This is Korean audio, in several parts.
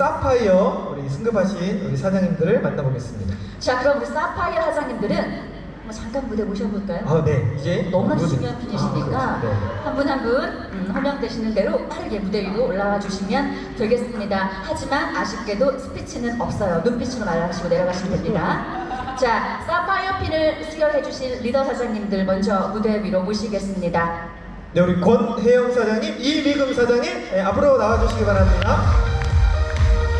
사파이어 우리 승급하신 우리 사장님들을 만나보겠습니다. 자, 그럼 우리 사파이어 사장님들은 뭐 잠깐 무대 모셔볼까요? 아, 네. 이제 너무나 무대. 중요한 분이시니까 아, 네. 한분 한분 음, 허명되시는 대로 빠르게 무대 위로 올라와 주시면 되겠습니다. 하지만 아쉽게도 스피치는 없어요. 눈빛으로 말하시고 내려가시면 됩니다. 자, 사파이어 핀을 수여해 주실 리더 사장님들 먼저 무대 위로 모시겠습니다. 네, 우리 권혜영 사장님, 이미금 사장님, 네, 앞으로 나와주시기 바랍니다.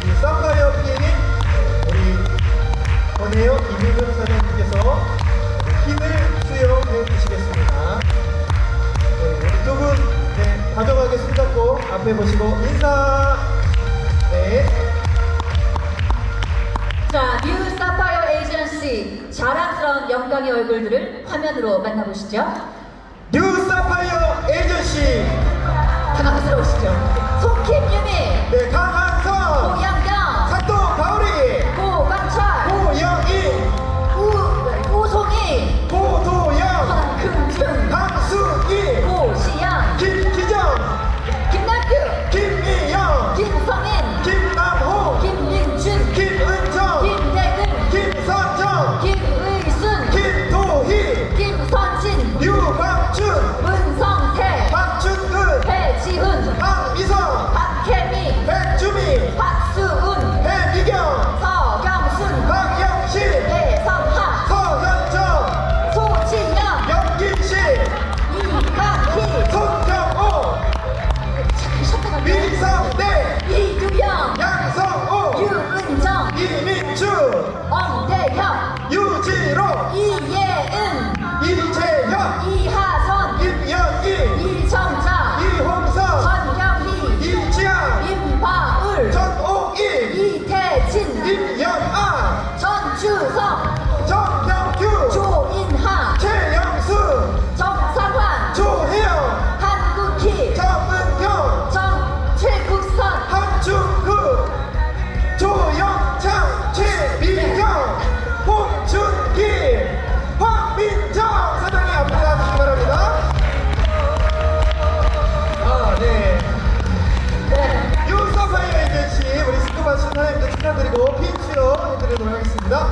우리 사파이어 팀인 우리 권혜영, 이미금 사장님께서 힘을 수여해 주시겠습니다. 네, 우리 두 분, 네, 다정하게 손잡고 앞에 보시고 인사. 네. 자, 뉴 사파이어 에이전시 자랑스러운 영광의 얼굴들을 화면으로 만나보시죠. 뉴 사파이어 유지 해드리도록 하겠습니다.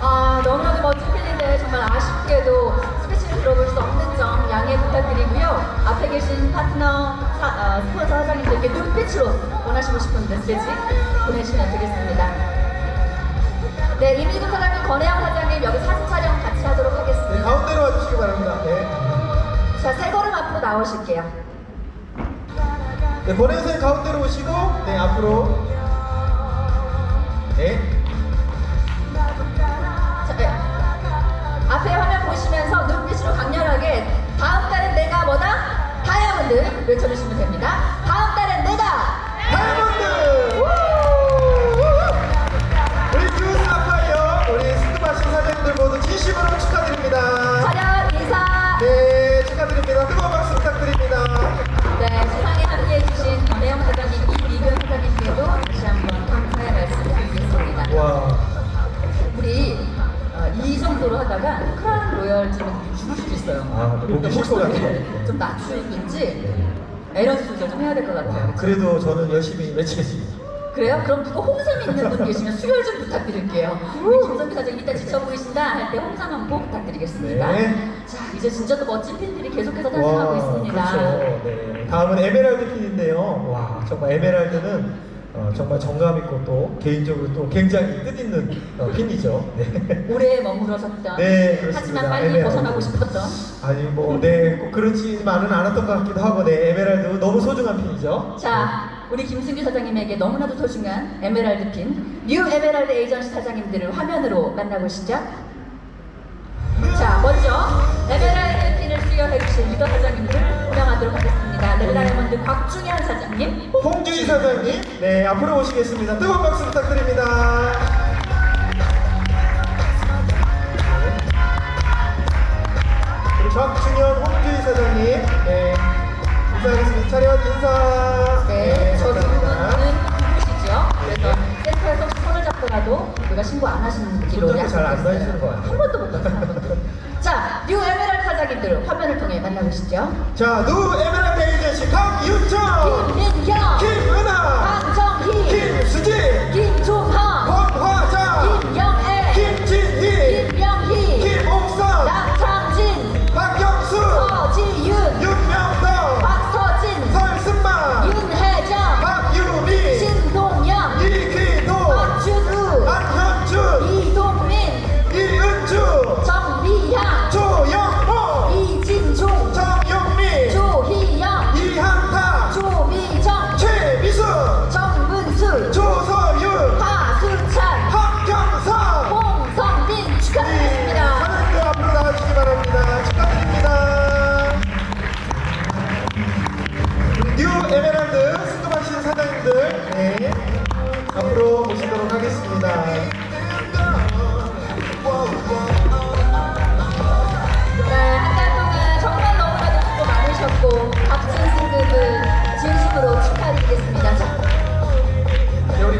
아, 너무나도 멋진 팬인데 정말 아쉽게도 스피치를 들어볼 수 없는 점 양해 부탁드리고요. 앞에 계신 파트너, 사, 어, 스폰서 사장님들께 눈빛으로 원하시고 싶은 메시지 보내주시면 되겠습니다. 네, 이민구 사장님, 권혜영 사장님 여기 사진 촬영 같이 하도록 네, 하겠습니다. 가운데로 와주시기 바랍니다. 네. 자, 세 걸음 앞으로 나오실게요. 네, 권혜선 선생님 가운데로 오시고, 네, 앞으로. 네. 외쳐주시면 됩니다. 다음 달엔 내가 다이아몬드! 우리 뉴사파이어, 우리 스쿠바 신사장님들 모두 진심으로 축하드립니다. 차렷 인사. 네, 축하드립니다. 뜨거운 박수 부탁드립니다. 네, 수상에 함께해주신 권혜영 사장님, 이미경 사장님께도 다시 한번 감사의 말씀을 드리겠습니다. 와. 우리 어, 이 정도로 하다가 크라운 로열지는 죽을 수도 있어요. 아, 보기 싫을 것 목소리를 같아요. 좀 낮추든지 에너지 조절 좀 해야 될 것 같아요. 그래도 저는 열심히 외치겠습니다. 그래요? 그럼 누가 홍삼 있는 분 계시면 수혈 좀 부탁드릴게요. 우리 김선비 사장님 이따 지쳐 보이신다 할 때 홍삼 한번 부탁드리겠습니다. 네. 자, 이제 진짜 또 멋진 팬들이 계속해서 탄생하고 있습니다. 그렇죠. 네. 다음은 에메랄드 핀인데요. 와, 정말 에메랄드는 어, 정말 정감 있고 또 개인적으로 또 굉장히 뜻있는 어, 핀이죠. 네. 오래 머무르셨던 네, 그렇습니다. 하지만 빨리 에메랄드. 벗어나고 싶었던 아니 뭐, 네, 꼭 그렇지만은 않았던 것 같기도 하고, 네, 에메랄드 너무 소중한 핀이죠. 자, 우리 김승규 사장님에게 너무나도 소중한 에메랄드 핀, 뉴 에메랄드 에이전시 사장님들을 화면으로 만나보시죠. 자, 먼저 에메랄드 렐라이몬드 곽중현 사장님, 홍주희 사장님, 네, 앞으로 오시겠습니다. 뜨거운 박수 부탁드립니다. 우리 곽중현, 홍주희 사장님, 네, 인사하겠습니다. 차렷 인사. 네, 저 두 감사합니다. 분은 누구시죠? 그래서 센터에서 혹시 손을 잡더라도 우리가 신고 안 하시는 길로 손잡고 잘안 약속했어요. 다니시는 것 같아요. 한 번도 못 봤어요. 한 번도. 자, 뉴 에메랄드 사장님들 화면을 통해 만나보시죠. 자, 누 에메랄드 에이전 시 강윤정,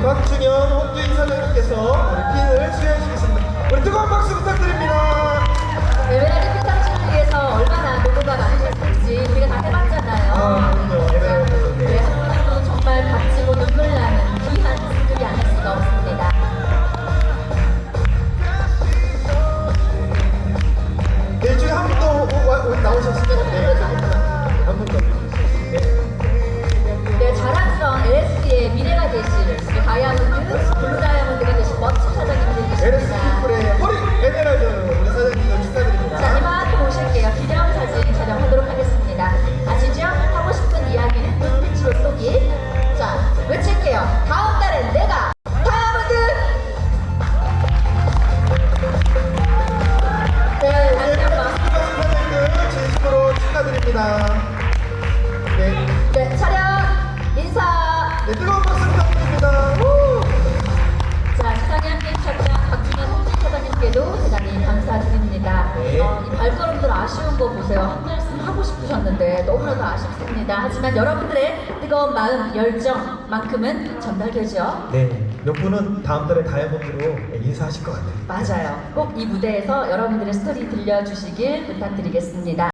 네, 곽준현 홍주인 사장님께서 핀을 수여해주겠습니다. 우리 뜨거운 박수 부탁드립니다. 에메랄드 피탕치를 위해서 얼마나 노고가 많으셨을지 우리가 다 해봤잖아요. 아, 아쉬운 거 보세요. 한 말씀 하고 싶으셨는데 너무나도 아쉽습니다. 하지만 여러분들의 뜨거운 마음, 열정만큼은 전달되죠. 네, 몇 분은 다음 달에 다이아몬드로 인사하실 것 같아요. 맞아요. 꼭 이 무대에서 여러분들의 스토리 들려주시길 부탁드리겠습니다.